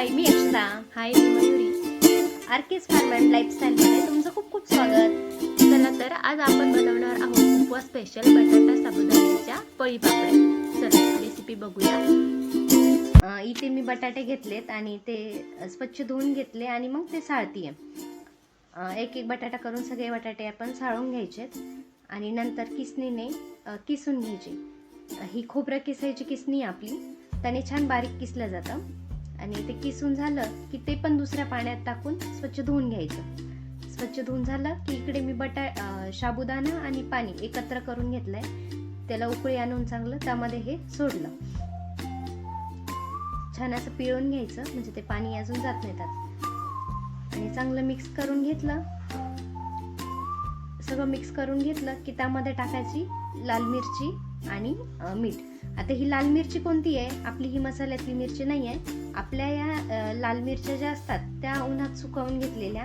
हाय मी अक्षरा हाय मी मयुरी. आर्किस फार्म अँड लाईफस्टाईलमध्ये तुमचं खूप खूप स्वागत. चला तर आज आपण बनवणार आहोत उपवास स्पेशल बटाटा साबुदाण्याच्या पळी पापड्या चला रेसिपी बघूया. इथे मी बटाटे घेतलेत आणि ते स्वच्छ धुवून घेतले आणि मग ते साळतीये. एक एक बटाटा करून सगळे बटाटे आपण साळून घ्यायचेत आणि नंतर किसणीने किसून घ्यायचे. ही खोबरं किसायची किसणी आहे आपली. त्याने छान बारीक किसलं जातं. आणि ते किसून झालं की ते पण दुसऱ्या पाण्यात टाकून स्वच्छ धुवून घ्यायचं. स्वच्छ धुवून झालं की इकडे मी बटा अं, साबुदाणा आणि पाणी एकत्र करून घेतलंय. त्याला उकळी आणून चांगलं त्यामध्ये हे सोडलं. छान असं पिळून घ्यायचं म्हणजे ते पाणी अजून जात नाही त्यात. आणि चांगलं मिक्स करून घेतलं. सगळं मिक्स करून घेतलं की त्यामध्ये टाकायची लाल मिरची आणि मीठ. आता ही लाल मिरची कोणती आहे? आपली ही मसाल्यातली मिरची नाही आहे आपल्या या लाल मिरच्या ज्या असतात त्या उन्हात सुकवून घेतलेल्या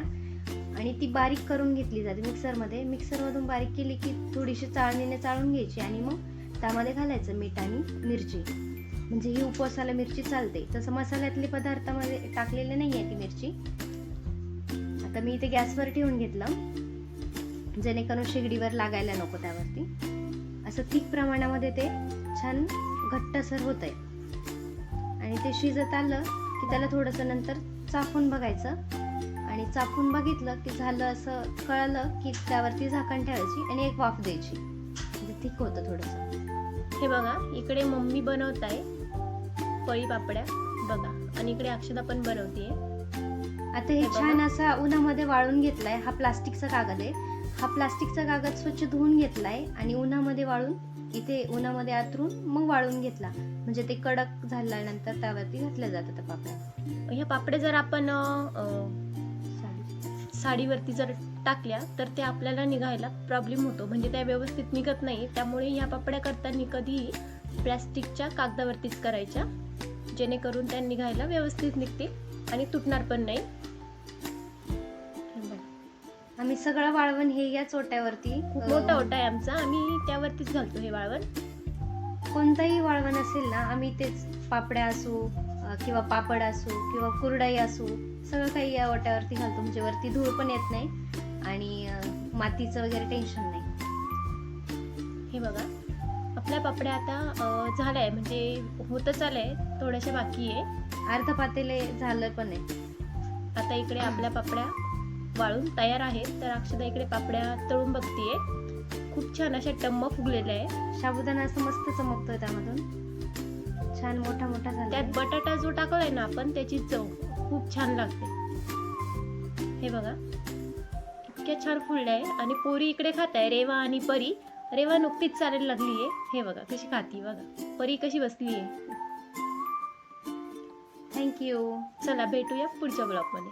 आणि ती बारीक करून घेतली जाते मिक्सरमध्ये. मिक्सरमधून बारीक केली की थोडीशी चाळणीने चाळून घ्यायची आणि मग त्यामध्ये घालायचं मीठ आणि मिरची. म्हणजे ही उपवासाला मिरची चालते. तसं मसाल्यातले पदार्थामध्ये टाकलेले नाही आहे ती मिरची. आता मी इथे गॅसवर ठेवून घेतलं. जेणेकरून शेगडीवर लागायला नको त्यावरती. असं थिक प्रमाणामध्ये ते छान घट्टसर होत आहे आणि ते शिजत आलं की त्याला थोडंसं नंतर चापून बघायचं. आणि चापून बघितलं की झालं असं कळलं की त्यावरती झाकण ठेवायची आणि एक वाफ द्यायची. म्हणजे थिक होतं थोडंसं. हे बघा इकडे मम्मी बनवत आहे पळी पापड्या बघा आणि इकडे अक्षदा पण बनवतीये. आता हे. छान असा उन्हामध्ये वाळून घेतलाय. हा प्लास्टिकचा कागद आहे. हा प्लास्टिकचा कागद स्वच्छ धुवून घेतलाय आणि उन्हामध्ये वाळून इथे उन्हामध्ये आतरून मग वाळून घेतला. म्हणजे ते कडक झाल्यानंतर त्यावरती घातल्या जातात पापड्या. ह्या पापड्या जर आपण साडीवरती जर टाकल्या तर त्या आपल्याला निघायला प्रॉब्लेम होतो. म्हणजे त्या व्यवस्थित निघत नाही. त्यामुळे ह्या पापड्या करताना कधीही प्लॅस्टिकच्या कागदावरतीच करायच्या. जेणेकरून त्या निघायला व्यवस्थित निघतील आणि तुटणार पण नाही. आम्ही सगळं वाळवण हे या खूप अं, मोठा ओटा आहे आमचा. आम्ही त्यावरतीच घालतो हे वाळवण. कोणताही वाळवण असेल ना आम्ही तेच पापड्या असू किंवा पापड असू किंवा कुरडाई असू सगळं काही या ओट्यावरती घालतो. म्हणजे वरती धूळ पण येत नाही आणि मातीचं वगैरे टेन्शन नाही. हे बघा. आपल्या पापड्या आता झाल्या म्हणजे होतच आलंय थोड्याशा बाकी आहे. अर्ध पातेले झालं पण आहे. आता इकडे आपल्या पापड्या वाळून तयार आहेत. तर अक्षदा इकडे पापड्या तळून बघतीये. खूप छान अशा टम्म फुगलेल्या आहे साबुदाणा असं मस्त चमकतोय त्यामधून. छान मोठा मोठा झाला त्यात बटाटा जो टाकलाय ना आपण त्याची चव खूप छान लागते. हे बघा. इतक्या छान फुलल्या आहे आणि पोरी इकडे खात आहे रेवा आणि परी. रेवा नुकतीच चालायला लागली आहे हे बघा कशी खाती बघा. परी कशी बसली आहे थँक्यू चला भेटूया पुढच्या ब्लॉगमध्ये.